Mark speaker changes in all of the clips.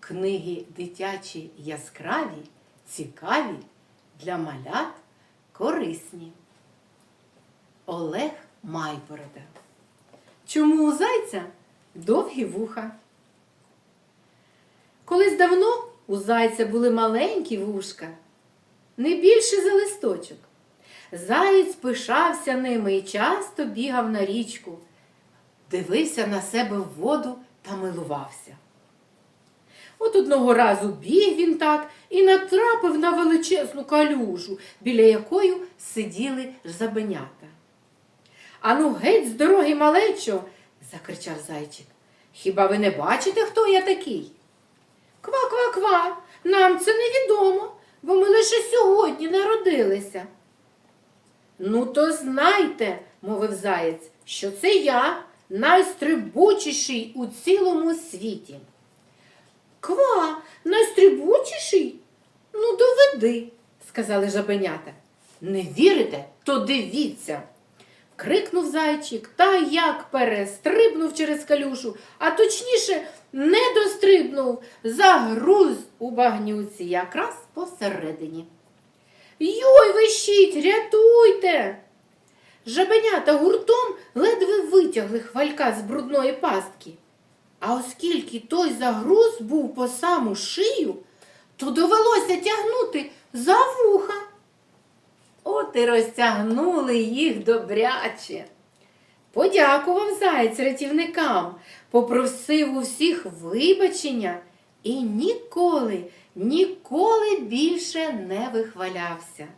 Speaker 1: Книги дитячі яскраві, цікаві, для малят корисні. Олег Майборода. Чому у зайця довгі вуха? Колись давно у зайця були маленькі вушка, не більше за листочок. Заєць пишався ними і часто бігав на річку, дивився на себе в воду та милувався. От одного разу біг він так і натрапив на величезну калюжу, біля якої сиділи жабенята. Ану, геть з дороги малечо, закричав зайчик. Хіба ви не бачите, хто я такий? Ква-ква-ква, нам це невідомо, бо ми лише сьогодні народилися. Ну, то знайте, мовив заєць, що це я найстрибучіший у цілому світі. Ква, найстрибучіший? Ну, доведи, сказали жабенята. Не вірите, то дивіться. Крикнув зайчик та як перестрибнув через калюшу, а точніше не дострибнув, загруз у багнюці якраз посередині. Йой, вищіть, рятуйте! Жабенята гуртом ледве витягли хвалька з брудної пастки. А оскільки той загруз був по саму шию, то довелося тягнути за вуха. От і розтягнули їх добряче. Подякував заєць рятівникам, попросив у всіх вибачення і ніколи, ніколи більше не вихвалявся.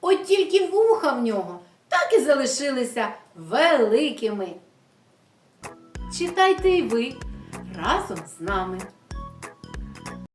Speaker 1: От тільки вуха в нього так і залишилися великими. Читайте й ви разом з нами.